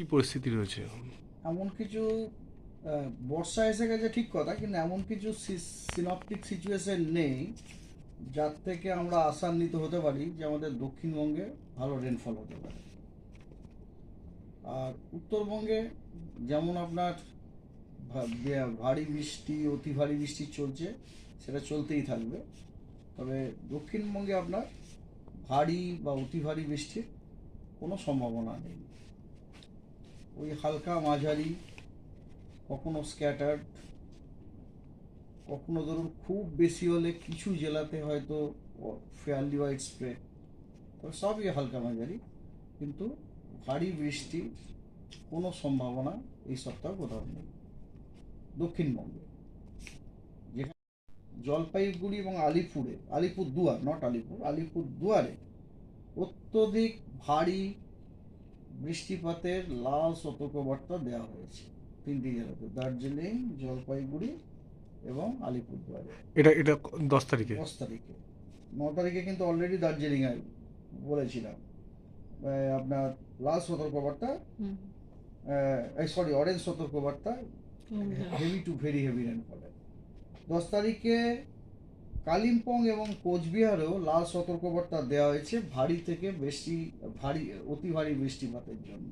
কি পরিস্থিতি রয়েছে? এমন কিছু বর্ষা এসে গেছে ঠিক কথা, কিন্তু এমন কিছু সিনপটিক সিচুয়েশন নেই, যার থেকে আমরা আশান্বিত হতে পারি যে আমাদের দক্ষিণবঙ্গে ভালো রেনফল হতে পারে। আর উত্তরবঙ্গে যেমন আপনার ভারী বৃষ্টি, অতি ভারী বৃষ্টি চলছে, সেটা চলতেই থাকবে। তবে দক্ষিণবঙ্গে আপনার ভারী বা অতি ভারী বৃষ্টির কোনো সম্ভাবনা নেই। ওই হালকা মাঝারি, কখনো স্ক্যাটার্ড কখনো ধরুন খুব বেশি হলে কিছু জেলাতে হয়তো ফেয়ারলি ওয়াইড স্প্রেড তবে সবই হালকা মাঝারি, কিন্তু ভারী বৃষ্টির কোনো সম্ভাবনা এই সপ্তাহে কোথাও নেই। দক্ষিণবঙ্গে, যেখানে জলপাইগুড়ি এবং আলিপুরে আলিপুর দুয়ার নট আলিপুর আলিপুর দুয়ারে অত্যধিক ভারী বৃষ্টিপাতের লাল সতর্কবার্তা দেওয়া হয়েছে তিনটি জেলাতে দার্জিলিং জলপাইগুড়ি এবং আলিপুরদুয়ারে। এটা এটা দশ তারিখে? দশ তারিখে। ন তারিখে কিন্তু অলরেডি দার্জিলিং এ বলেছিলাম। আপনার লাল সতর্কবার্তা সরি অরেঞ্জ সতর্কবার্তা হেভি টু ভেরি হেভি রেনফলের দশ তারিখে কালিম্পং এবং কোচবিহারেও লাল সতর্কবার্তা দেওয়া হয়েছে ভারী থেকে বেশি, ভারী, অতি ভারী বৃষ্টিপাতের জন্য।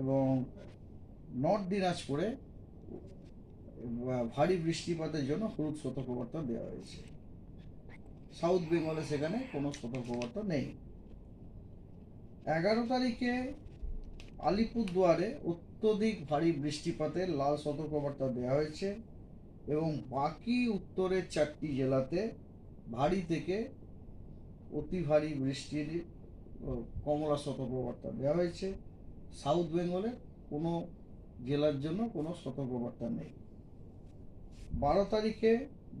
এবং নর্থ দিনাজপুরে ভারী বৃষ্টিপাতের জন্য হলুদ সতর্কবার্তা দেওয়া হয়েছে। সাউথ বেঙ্গলে সেখানে কোনো সতর্কবার্তা নেই। এগারো তারিখে আলিপুরদুয়ারে অত্যধিক ভারী বৃষ্টিপাতের লাল সতর্কবার্তা দেওয়া হয়েছে। এবং বাকি উত্তরের চারটি জেলাতে ভারী থেকে অতি ভারী বৃষ্টির কমলা সতর্কবার্তা দেওয়া হয়েছে। সাউথ বেঙ্গলে কোনো জেলার জন্য কোনো সতর্কবার্তা নেই। বারো তারিখে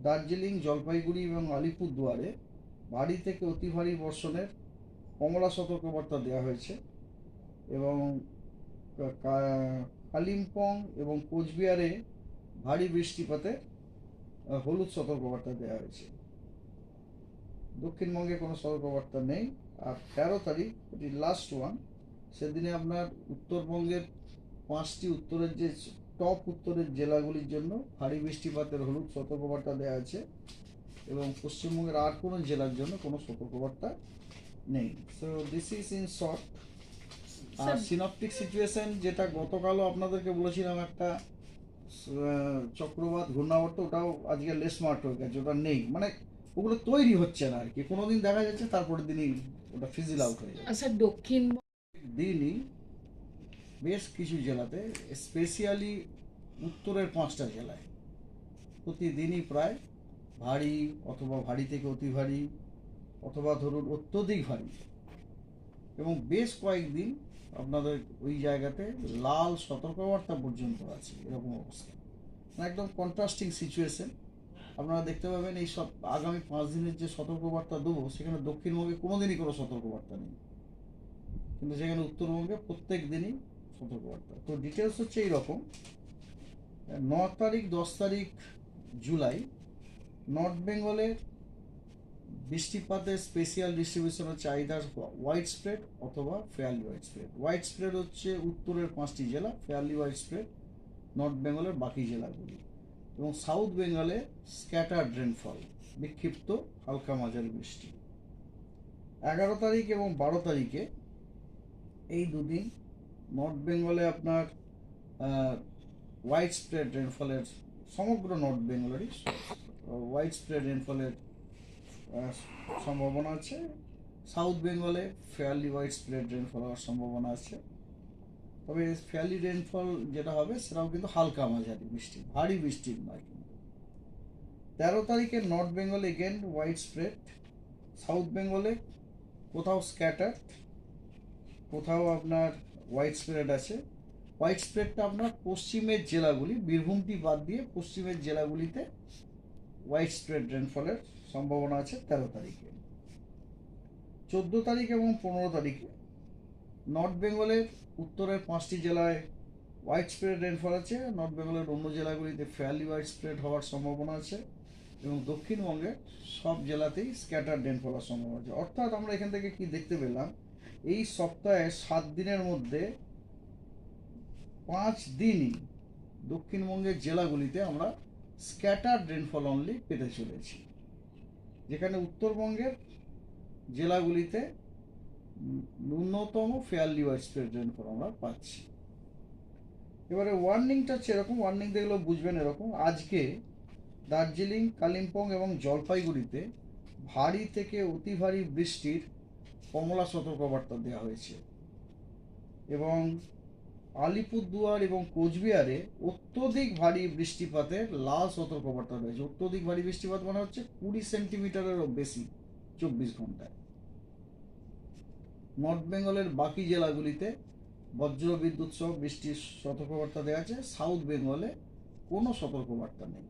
দার্জিলিং, জলপাইগুড়ি এবং আলিপুরদুয়ারে ভারী থেকে অতি ভারী বর্ষণের কমলা সতর্কবার্তা দেওয়া হয়েছে এবং কালিম্পং এবং কোচবিহারে ভারী বৃষ্টিপাতে হলুদ সতর্কবার্তা দেওয়া হয়েছে। দক্ষিণবঙ্গে কোনো সতর্কবার্তা নেই। আর তেরো তারিখ এটি লাস্ট ওয়ান সেদিনে আপনার উত্তরবঙ্গের পাঁচটি উত্তরের যে টপ উত্তরের জেলাগুলির জন্য ভারী বৃষ্টিপাতের হলুদ সতর্কবার্তা দেওয়া আছে এবং পশ্চিমবঙ্গের আর কোনো জেলার জন্য কোনো সতর্কবার্তা নেই। So this is in short R synoptic situation যেটা গতকালও আপনাদেরকে বলেছিলাম একটা আহ, চক্রবাত ঘূর্ণাবর্ত ওটাও আজকে লেস মার্ট হয়ে গেছে ওটা নেই। মানে ওগুলো তৈরি হচ্ছে না আর কি। কোনোদিন দেখা যাচ্ছে তারপরের দিনই ওটা ফিজিল আউট হয়ে যাচ্ছে। আচ্ছা দক্ষিণ দিনই বেশ কিছু জেলাতে স্পেশিয়ালি উত্তরের পাঁচটা জেলায় প্রতিদিনই প্রায় ভারী অথবা ভারী থেকে অতি ভারী অথবা ধরুন অত্যধিক ভারী। এবং বেশ কয়েকদিন আপনাদের ওই জায়গাতে লাল সতর্কবার্তা পর্যন্ত আছে, এরকম অবস্থা। মানে একদম কন্ট্রাস্টিং সিচুয়েশন আপনারা দেখতে পাবেন এই সব আগামী পাঁচ দিনের যে সতর্কবার্তা দেবো, সেখানে দক্ষিণবঙ্গে কোনোদিনই কোনো সতর্কবার্তা নেই। কিন্তু সেখানে উত্তরবঙ্গে প্রত্যেক দিনই সতর্কবার্তা। তো ডিটেলস হচ্ছে এইরকম। ন তারিখ, দশ তারিখ জুলাই, নর্থ বেঙ্গলের বৃষ্টিপাতের স্পেশিয়াল ডিস্ট্রিবিউশন হচ্ছে আইদার হোয়াইট স্প্রেড অথবা fairly widespread widespread হচ্ছে উত্তরের পাঁচটি জেলা ফেয়ারলি হোয়াইট স্প্রেড নর্থ বেঙ্গলের বাকি জেলাগুলি। এবং সাউথ বেঙ্গলে স্ক্যাটার্ড রেনফল বিক্ষিপ্ত হালকা মাঝারি বৃষ্টি। এগারো তারিখ এবং বারো তারিখে এই দুদিন নর্থ বেঙ্গলে আপনার হোয়াইট স্প্রেড রেনফলের সমগ্র নর্থ বেঙ্গলেরই হোয়াইট স্প্রেড রেনফলের সম্ভাবনা আছে। সাউথ বেঙ্গলে ফেয়ারলি হোয়াইট স্প্রেড রেনফল হওয়ার সম্ভাবনা আছে। তবে ফেয়ারলি রেনফল যেটা হবে, সেটাও কিন্তু হালকা মাঝারি বৃষ্টি, ভারী বৃষ্টির নয় তেরো তারিখে north Bengal again widespread south বেঙ্গলে কোথাও স্ক্যাটার কোথাও আপনার হোয়াইট স্প্রেড আছে। হোয়াইট স্প্রেডটা আপনার পশ্চিমের জেলাগুলি, বীরভূমটি বাদ দিয়ে পশ্চিমের জেলাগুলিতে হোয়াইট স্প্রেড রেনফলের সম্ভাবনা আছে তেরো তারিখে। চোদ্দ তারিখ এবং পনেরো তারিখে নর্থ বেঙ্গলের উত্তরের পাঁচটি জেলায় হোয়াইট স্প্রেড রেনফল আছে। নর্থ বেঙ্গলের অন্য জেলাগুলিতে ফেয়ারলি হোয়াইট স্প্রেড হওয়ার সম্ভাবনা আছে এবং দক্ষিণবঙ্গে সব জেলাতেই স্ক্যাটার রেনফল হওয়ার সম্ভাবনা আছে। অর্থাৎ আমরা এখান থেকে কি দেখতে পেলাম, এই সপ্তাহে সাত দিনের মধ্যে পাঁচ দিনই দক্ষিণবঙ্গের জেলাগুলিতে আমরা স্ক্যাটার রেনফল অনলি পেতে চলেছি। যেখানে উত্তরবঙ্গের জেলাগুলিতে ন্যূনতম ফেয়ারলি ওয়াইড রেনফল আমরা পাচ্ছি। এবারে ওয়ার্নিংটা হচ্ছে এরকম ওয়ার্নিং দেখলেও বুঝবেন এরকম। আজকে দার্জিলিং, কালিম্পং এবং জলপাইগুড়িতে ভারী থেকে অতি ভারী বৃষ্টির কমলা সতর্কবার্তা দেওয়া হয়েছে। এবং আলিপুরদুয়ার এবং কোচবিহারে অত্যধিক ভারী বৃষ্টিপাতের লাল সতর্কবার্তা রয়েছে। অত্যধিক ভারী বৃষ্টিপাত মানে হচ্ছে কুড়ি সেন্টিমিটারেরও বেশি চব্বিশ ঘন্টায়। নর্থ বেঙ্গলের বাকি জেলাগুলিতে বজ্র বিদ্যুৎ সহ বৃষ্টির সতর্কবার্তা দেওয়া আছে। সাউথ বেঙ্গলে কোনো সতর্কবার্তা নেই।